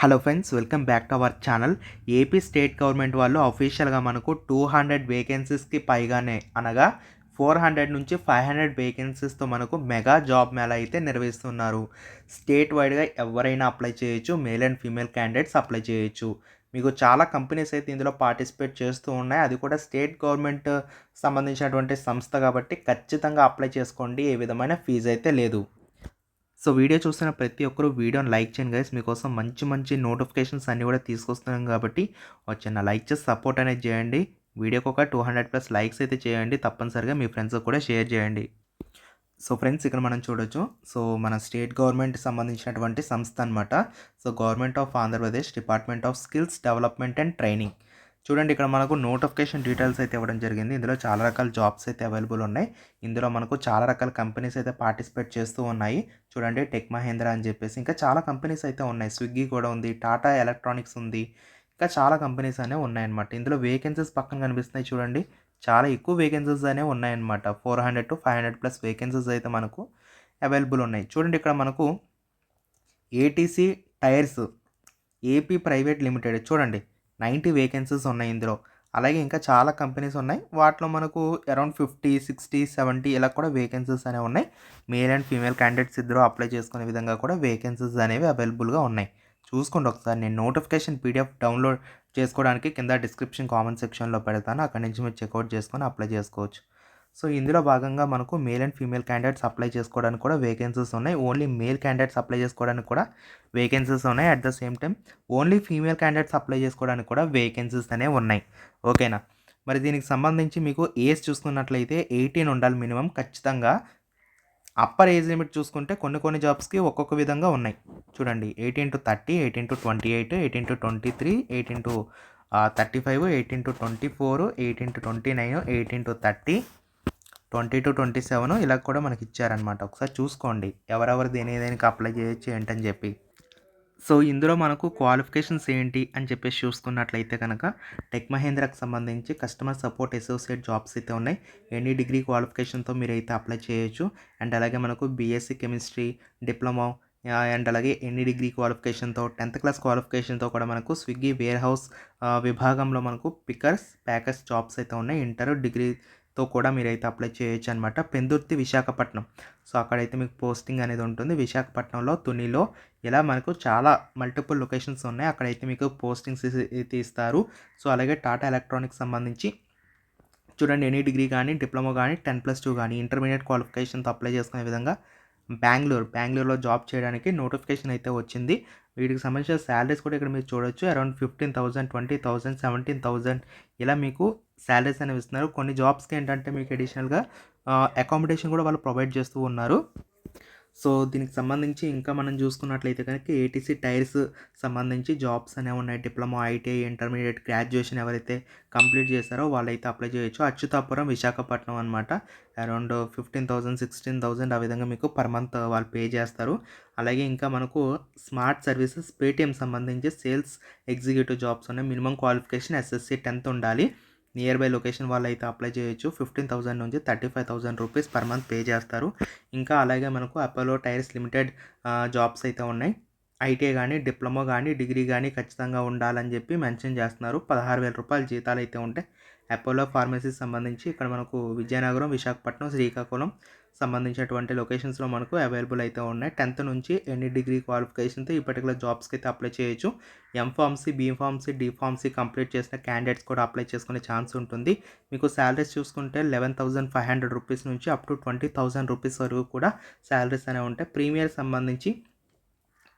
Hello friends welcome back to our channel AP state government వాళ్ళు అఫీషియల్గా మనకు two hundred వేకెన్సీస్కి పైగానే అనగా ఫోర్ హండ్రెడ్ నుంచి ఫైవ్ హండ్రెడ్ వేకెన్సీస్తో మనకు మెగా జాబ్ మేళా అయితే నిర్వహిస్తున్నారు. స్టేట్ వైడ్గా ఎవరైనా అప్లై చేయొచ్చు male and female candidates apply చేయొచ్చు. మీకు చాలా కంపెనీస్ అయితే ఇందులో పార్టిసిపేట్ చేస్తూ ఉన్నాయి. అది కూడా స్టేట్ గవర్నమెంట్ సంబంధించినటువంటి సంస్థ కాబట్టి ఖచ్చితంగా అప్లై చేసుకోండి. ఏ విధమైన ఫీజు అయితే లేదు. సో వీడియో చూస్తున్న ప్రతి ఒక్కరూ వీడియోని లైక్ చేయండి గైస్ మీకోసం మంచి మంచి నోటిఫికేషన్స్ అన్నీ కూడా తీసుకొస్తున్నాం కాబట్టి వచ్చిన లైక్ చేసి సపోర్ట్ అనేది చేయండి. వీడియోకి ఒక టూ హండ్రెడ్ ప్లస్ లైక్స్ అయితే చేయండి. తప్పనిసరిగా మీ ఫ్రెండ్స్కి కూడా షేర్ చేయండి. సో ఫ్రెండ్స్ ఇక్కడ మనం చూడొచ్చు. సో మన స్టేట్ గవర్నమెంట్ సంబంధించినటువంటి సంస్థ అనమాట so government of Andhra Pradesh department of skills development and training చూడండి ఇక్కడ మనకు నోటిఫికేషన్ డీటెయిల్స్ అయితే ఇవ్వడం జరిగింది. ఇందులో చాలా రకాల జాబ్స్ అయితే అవైలబుల్ ఉన్నాయి. ఇందులో మనకు చాలా రకాల కంపెనీస్ అయితే పార్టిసిపేట్ చేస్తూ ఉన్నాయి. చూడండి టెక్ మహేంద్ర అని చెప్పేసి ఇంకా చాలా కంపెనీస్ అయితే ఉన్నాయి. స్విగ్గీ కూడా ఉంది టాటా ఎలక్ట్రానిక్స్ ఉంది ఇంకా చాలా కంపెనీస్ అనేవి ఉన్నాయన్నమాట. ఇందులో వేకెన్సీస్ పక్కన కనిపిస్తున్నాయి చూడండి. చాలా ఎక్కువ వేకెన్సీస్ అనేవి ఉన్నాయన్నమాట. Four hundred to five hundred plus vacancies అయితే మనకు అవైలబుల్ ఉన్నాయి. చూడండి ఇక్కడ మనకు ATC tyres AP private limited చూడండి. నైంటీ వేకెన్సీస్ ఉన్నాయి ఇందులో. అలాగే ఇంకా చాలా కంపెనీస్ ఉన్నాయి. వాటిలో మనకు అరౌండ్ ఫిఫ్టీ సిక్స్టీ సెవెంటీ ఇలా కూడా వేకెన్సీస్ అనేవి ఉన్నాయి. మేల్ అండ్ ఫీమేల్ క్యాండిడేట్స్ ఇద్దరు అప్లై చేసుకునే విధంగా కూడా వేకెన్సీస్ అనేవి అవైలబుల్గా ఉన్నాయి. చూసుకోండి ఒకసారి. నేను నోటిఫికేషన్ పీడిఎఫ్ డౌన్లోడ్ చేసుకోవడానికి కింద డిస్క్రిప్షన్ కామెంట్ సెక్షన్లో పెడతాను. అక్కడి నుంచి మీరు చెక్అవుట్ చేసుకొని అప్లై చేసుకోవచ్చు. సో ఇందులో భాగంగా మనకు male and female candidates apply చేసుకోవడానికి కూడా వేకెన్సీస్ ఉన్నాయి. ఓన్లీ మేల్ క్యాండిడేట్స్ అప్లై చేసుకోవడానికి కూడా వేకెన్సీస్ ఉన్నాయి. At the same time only female candidates apply చేసుకోవడానికి కూడా వేకెన్సీస్ అనేవి ఉన్నాయి. ఓకేనా మరి దీనికి సంబంధించి మీకు ఏజ్ చూసుకున్నట్లయితే ఎయిటీన్ ఉండాలి మినిమం ఖచ్చితంగా అప్పర్ ఏజ్ లిమిట్ చూసుకుంటే కొన్ని కొన్ని జాబ్స్కి ఒక్కొక్క విధంగా ఉన్నాయి. చూడండి eighteen to thirty eighteen to twenty eight eighteen to twenty three eighteen to thirty five eighteen to twenty four eighteen to twenty nine eighteen to thirty twenty to twenty seven ఇలా కూడా మనకి ఇచ్చారనమాట ఒకసారి చూసుకోండి. ఎవరెవరు దేని దేనికి అప్లై చేయొచ్చు ఏంటని చెప్పి. సో ఇందులో మనకు క్వాలిఫికేషన్స్ ఏంటి అని చెప్పేసి చూసుకున్నట్లయితే కనుక టెక్ మహేంద్రకు సంబంధించి కస్టమర్ సపోర్ట్ అసోసియేట్ జాబ్స్ అయితే ఉన్నాయి. ఎనీ డిగ్రీ క్వాలిఫికేషన్తో మీరు అయితే అప్లై చేయొచ్చు. అండ్ అలాగే మనకు బీఎస్సీ కెమిస్ట్రీ డిప్లొమా అండ్ అలాగే ఎన్ని డిగ్రీ క్వాలిఫికేషన్తో టెన్త్ క్లాస్ క్వాలిఫికేషన్తో కూడా మనకు స్విగ్గీ వేర్ హౌస్ విభాగంలో మనకు పికర్స్ ప్యాకర్స్ జాబ్స్ అయితే ఉన్నాయి. ఇంటర్ డిగ్రీ తో కూడా మీరైతే అప్లై చేయొచ్చు అనమాట పెందుర్తి విశాఖపట్నం. సో అక్కడైతే మీకు పోస్టింగ్ అనేది ఉంటుంది. విశాఖపట్నంలో తునిలో ఇలా మనకు చాలా మల్టిపుల్ లొకేషన్స్ ఉన్నాయి. అక్కడైతే మీకు పోస్టింగ్స్ అయితే ఇస్తారు సో అలాగే టాటా ఎలక్ట్రానిక్స్ సంబంధించి చూడండి ఎనీ డిగ్రీ కానీ డిప్లొమా కానీ టెన్ ప్లస్ టూ కానీ ఇంటర్మీడియట్ క్వాలిఫికేషన్తో అప్లై చేసుకునే విధంగా బెంగళూరు. బెంగళూరులో జాబ్ చేయడానికి నోటిఫికేషన్ అయితే వచ్చింది. వీటికి సంబంధించిన శాలరీస్ కూడా ఇక్కడ మీరు చూడొచ్చు. Around fifteen thousand twenty thousand seventeen thousand ఇలా మీకు శాలరీస్ అనేవి ఇస్తున్నారు. కొన్ని జాబ్స్కి ఏంటంటే మీకు అడిషనల్గా అకామిడేషన్ కూడా వాళ్ళు ప్రొవైడ్ చేస్తూ ఉన్నారు. సో దీనికి సంబంధించి ఇంకా మనం చూసుకున్నట్లయితే కనుక ఏటీసీ టైర్స్ సంబంధించి జాబ్స్ అనేవి ఉన్నాయి. డిప్లొమా ఐటీఐ ఇంటర్మీడియట్ గ్రాడ్యుయేషన్ ఎవరైతే కంప్లీట్ చేశారో వాళ్ళైతే అప్లై చేయొచ్చు. అచ్యుతాపురం విశాఖపట్నం అనమాట around fifteen thousand sixteen thousand ఆ విధంగా మీకు పర్ మంత్ వాళ్ళు పే చేస్తారు. అలాగే ఇంకా మనకు స్మార్ట్ సర్వీసెస్ పేటిఎం సంబంధించి సేల్స్ ఎగ్జిక్యూటివ్ జాబ్స్ ఉన్నాయి. మినిమం క్వాలిఫికేషన్ ఎస్ఎస్సి టెన్త్ ఉండాలి. నియర్ బై లొకేషన్ వాళ్ళు అయితే అప్లై చేయొచ్చు. ఫిఫ్టీన్ థౌసండ్ నుంచి thirty five thousand rupees per month pay చేస్తారు. ఇంకా అలాగే మనకు అపోలో టైర్స్ లిమిటెడ్ జాబ్స్ అయితే ఉన్నాయి. ఐటీఐ కానీ డిప్లొమా కానీ డిగ్రీ కానీ ఖచ్చితంగా ఉండాలని చెప్పి మెన్షన్ చేస్తున్నారు. పదహారు వేల రూపాయల జీతాలు అయితే ఉంటాయి. అపోలో ఫార్మసీ సంబంధించి ఇక్కడ మనకు విజయనగరం విశాఖపట్నం శ్రీకాకుళం సంబంధించినటువంటి లొకేషన్స్లో మనకు అవైలబుల్ అయితే ఉన్నాయి. టెన్త్ నుంచి ఎన్ని డిగ్రీ క్వాలిఫికేషన్తో ఈ పర్టికులర్ జాబ్స్కి అయితే అప్లై చేయొచ్చు. M pharmacy B pharmacy D pharmacy complete చేసిన క్యాండిడేట్స్ కూడా అప్లై చేసుకునే ఛాన్స్ ఉంటుంది. మీకు శాలరీస్ చూసుకుంటే eleven thousand five hundred rupees నుంచి up to twenty thousand rupees వరకు కూడా శాలరీస్ అనేవి ఉంటాయి. ప్రీమియర్ సంబంధించి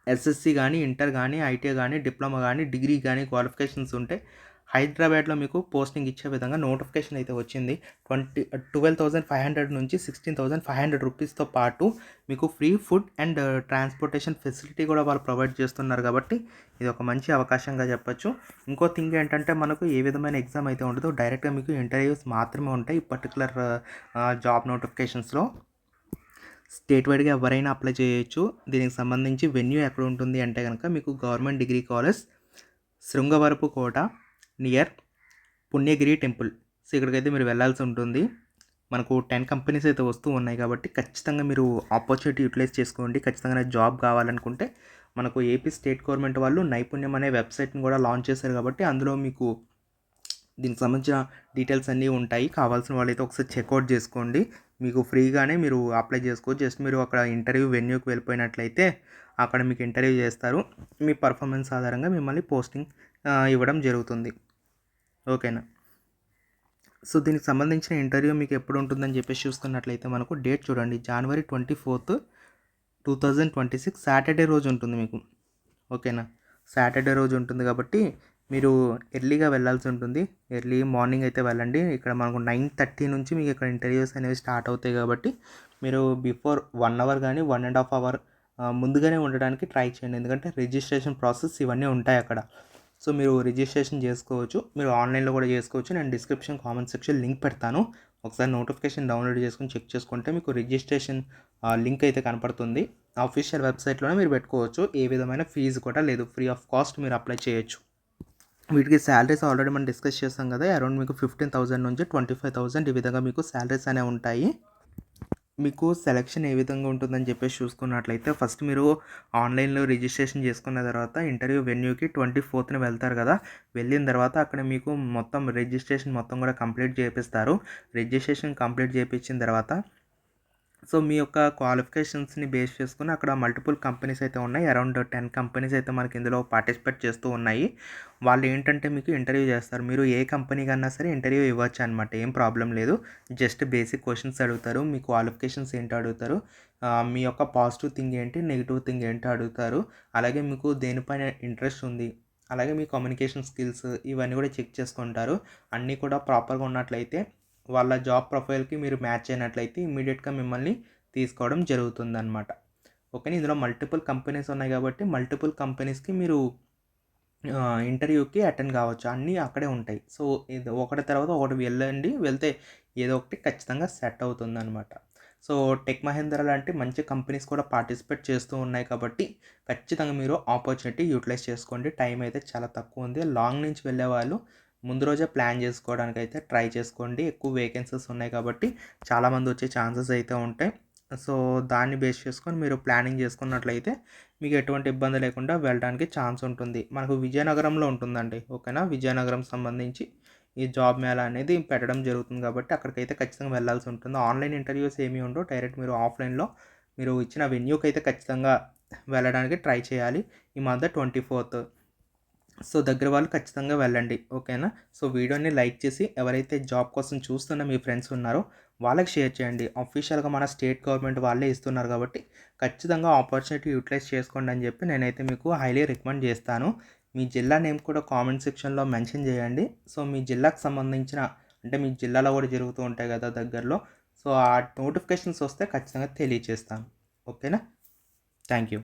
ఎస్ఎస్సి కానీ ఇంటర్ కానీ ఐటీఐ కానీ డిప్లొమా కానీ డిగ్రీ కానీ క్వాలిఫికేషన్స్ ఉంటాయి హైదరాబాద్లో మీకు పోస్టింగ్ ఇచ్చే విధంగా నోటిఫికేషన్ అయితే వచ్చింది. Twenty twelve thousand five hundred నుంచి సిక్స్టీన్ థౌసండ్ ఫైవ్ హండ్రెడ్ రూపీస్తో పాటు మీకు free food and uh, transportation facility కూడా వాళ్ళు ప్రొవైడ్ చేస్తున్నారు కాబట్టి ఇది ఒక మంచి అవకాశంగా చెప్పొచ్చు. ఇంకో థింగ్ ఏంటంటే మనకు ఏ విధమైన ఎగ్జామ్ అయితే ఉండదో డైరెక్ట్గా మీకు ఇంటర్వ్యూస్ మాత్రమే ఉంటాయి ఈ పర్టికులర్ uh, uh, జాబ్ నోటిఫికేషన్స్లో. స్టేట్ వైడ్గా ఎవరైనా అప్లై చేయొచ్చు. దీనికి సంబంధించి వెన్యూ ఎక్కడ ఉంటుంది అంటే కనుక మీకు government degree college Srungavarapu Kota near Punyagiri temple. So ఇక్కడికైతే మీరు వెళ్ళాల్సి ఉంటుంది. మనకు టెన్ కంపెనీస్ అయితే వస్తూ ఉన్నాయి కాబట్టి ఖచ్చితంగా మీరు ఆపర్చునిటీ యూటిలైజ్ చేసుకోండి. ఖచ్చితంగా జాబ్ కావాలనుకుంటే మనకు ఏపీ స్టేట్ గవర్నమెంట్ వాళ్ళు నైపుణ్యం అనే వెబ్సైట్ని కూడా లాంచ్ చేశారు కాబట్టి అందులో మీకు దీనికి సంబంధించిన డీటెయిల్స్ అన్నీ ఉంటాయి. కావాల్సిన వాళ్ళైతే ఒకసారి చెక్అవుట్ చేసుకోండి. మీకు ఫ్రీగానే మీరు అప్లై చేసుకోవచ్చు. జస్ట్ మీరు అక్కడ ఇంటర్వ్యూ వెన్యూకి వెళ్ళిపోయినట్లయితే అక్కడ మీకు ఇంటర్వ్యూ చేస్తారు. మీ పర్ఫార్మెన్స్ ఆధారంగా మిమ్మల్ని పోస్టింగ్ ఇవ్వడం జరుగుతుంది. ఓకేనా? సో దీనికి సంబంధించిన ఇంటర్వ్యూ మీకు ఎప్పుడు ఉంటుందని చెప్పేసి చూసుకున్నట్లయితే మనకు డేట్ చూడండి. January twenty fourth two thousand twenty six Saturday రోజు ఉంటుంది మీకు. ఓకేనా? సాటర్డే రోజు ఉంటుంది కాబట్టి మీరు ఎర్లీగా వెళ్ళాల్సి ఉంటుంది. ఎర్లీ మార్నింగ్ అయితే వెళ్ళండి. ఇక్కడ మనకు నైన్ థర్టీ నుంచి మీకు ఇక్కడ ఇంటర్వ్యూస్ అనేవి స్టార్ట్ అవుతాయి కాబట్టి మీరు బిఫోర్ వన్ అవర్ కానీ వన్ అండ్ హాఫ్ అవర్ ముందుగానే ఉండడానికి ట్రై చేయండి. ఎందుకంటే రిజిస్ట్రేషన్ ప్రాసెస్ ఇవన్నీ ఉంటాయి అక్కడ. సో మీరు రిజిస్ట్రేషన్ చేసుకోవచ్చు. మీరు ఆన్లైన్లో కూడా చేసుకోవచ్చు. నేను డిస్క్రిప్షన్ కామెంట్ సెక్షన్ లింక్ పెడతాను. ఒకసారి నోటిఫికేషన్ డౌన్లోడ్ చేసుకొని చెక్ చేసుకుంటే మీకు రిజిస్ట్రేషన్ లింక్ అయితే కనపడుతుంది. అఫీషియల్ వెబ్సైట్లోనే మీరు పెట్టుకోవచ్చు. ఏ విధమైన ఫీజు కూడా లేదు. ఫ్రీ ఆఫ్ కాస్ట్ మీరు అప్లై చేయొచ్చు. వీటికి శాలరీస్ ఆల్రెడీ మనం డిస్కస్ చేస్తాం కదా. అరౌండ్ మీకు ఫిఫ్టీన్ థౌసండ్ నుంచి ట్వంటీ ఫైవ్ థౌసండ్ ఈ విధంగా మీకు శాలరీస్ అనేవి ఉంటాయి. మీకు సెలక్షన్ ఏ విధంగా ఉంటుందని చెప్పేసి చూసుకున్నట్లయితే ఫస్ట్ మీరు ఆన్లైన్లో రిజిస్ట్రేషన్ చేసుకున్న తర్వాత ఇంటర్వ్యూ వెన్యూకి ట్వంటీ ఫోర్త్న వెళ్తారు కదా. వెళ్ళిన తర్వాత అక్కడ మీకు మొత్తం రిజిస్ట్రేషన్ మొత్తం కూడా కంప్లీట్ చేపిస్తారు. రిజిస్ట్రేషన్ కంప్లీట్ చేయించిన తర్వాత సో మీ యొక్క క్వాలిఫికేషన్స్ని బేస్ చేసుకుని అక్కడ మల్టిపుల్ కంపెనీస్ అయితే ఉన్నాయి. అరౌండ్ టెన్ కంపెనీస్ అయితే మనకి ఇందులో పార్టిసిపేట్ చేస్తూ ఉన్నాయి. వాళ్ళు ఏంటంటే మీకు ఇంటర్వ్యూ చేస్తారు. మీరు ఏ కంపెనీ కన్నా సరే ఇంటర్వ్యూ ఇవ్వచ్చు అనమాట ఏం ప్రాబ్లం లేదు. జస్ట్ బేసిక్ క్వశ్చన్స్ అడుగుతారు. మీ క్వాలిఫికేషన్స్ ఏంటో అడుగుతారు. మీ యొక్క పాజిటివ్ థింగ్ ఏంటి? నెగిటివ్ థింగ్ ఏంటో అడుగుతారు. అలాగే మీకు దేనిపైన ఇంట్రెస్ట్ ఉంది? అలాగే మీ కమ్యూనికేషన్ స్కిల్స్ ఇవన్నీ కూడా చెక్ చేసుకుంటారు. అన్నీ కూడా ప్రాపర్గా ఉన్నట్లయితే వాళ్ళ జాబ్ ప్రొఫైల్కి మీరు మ్యాచ్ అయినట్లయితే ఇమీడియట్గా మిమ్మల్ని తీసుకోవడం జరుగుతుందన్నమాట. ఓకే ఇందులో మల్టిపుల్ కంపెనీస్ ఉన్నాయి కాబట్టి మల్టిపుల్ కంపెనీస్కి మీరు ఇంటర్వ్యూకి అటెండ్ కావచ్చు. అన్నీ అక్కడే ఉంటాయి. సో ఇది ఒకటి తర్వాత ఒకటి వెళ్ళండి. వెళ్తే ఏదో ఒకటి ఖచ్చితంగా సెట్ అవుతుంది అనమాట సో టెక్ మహేంద్ర లాంటి మంచి కంపెనీస్ కూడా పార్టిసిపేట్ చేస్తూ ఉన్నాయి కాబట్టి ఖచ్చితంగా మీరు ఆపర్చునిటీ యూటిలైజ్ చేసుకోండి. టైం అయితే చాలా తక్కువ ఉంది. లాంగ్ నుంచి వెళ్ళే వాళ్ళు ముందు రోజే ప్లాన్ చేసుకోవడానికి అయితే ట్రై చేసుకోండి. ఎక్కువ వేకెన్సీస్ ఉన్నాయి కాబట్టి చాలామంది వచ్చే ఛాన్సెస్ అయితే ఉంటాయి. సో దాన్ని బేస్ చేసుకొని మీరు ప్లానింగ్ చేసుకున్నట్లయితే మీకు ఎటువంటి ఇబ్బంది లేకుండా వెళ్ళడానికి ఛాన్స్ ఉంటుంది. మనకు విజయనగరంలో ఉంటుందండి. ఓకేనా? విజయనగరం సంబంధించి ఈ జాబ్ మేళ అనేది పెట్టడం జరుగుతుంది కాబట్టి అక్కడికైతే ఖచ్చితంగా వెళ్ళాల్సి ఉంటుంది. ఆన్లైన్ ఇంటర్వ్యూస్ ఏమీ ఉండవు. డైరెక్ట్ మీరు ఆఫ్లైన్లో మీరు ఇచ్చిన వెన్యూకి అయితే ఖచ్చితంగా వెళ్ళడానికి ట్రై చేయాలి. ఈ మధ్య ట్వంటీ ఫోర్త్ సో దగ్గర వాళ్ళు ఖచ్చితంగా వెళ్ళండి ఓకేనా? సో వీడియోని లైక్ చేసి ఎవరైతే జాబ్ కోసం చూస్తున్న మీ ఫ్రెండ్స్ ఉన్నారో వాళ్ళకి షేర్ చేయండి. అఫీషియల్గా మన స్టేట్ గవర్నమెంట్ వాళ్ళే ఇస్తున్నారు కాబట్టి ఖచ్చితంగా ఆపర్చునిటీ యూటిలైజ్ చేసుకోండి అని చెప్పి నేనైతే మీకు హైలీ రికమెండ్ చేస్తాను. మీ జిల్లా నేమ్ కూడా కామెంట్ సెక్షన్లో మెన్షన్ చేయండి. సో మీ జిల్లాకు సంబంధించిన అంటే మీ జిల్లాలో కూడా జరుగుతూ ఉంటాయి కదా దగ్గరలో సో ఆ నోటిఫికేషన్స్ వస్తే ఖచ్చితంగా తెలియజేస్తాను ఓకేనా? Thank you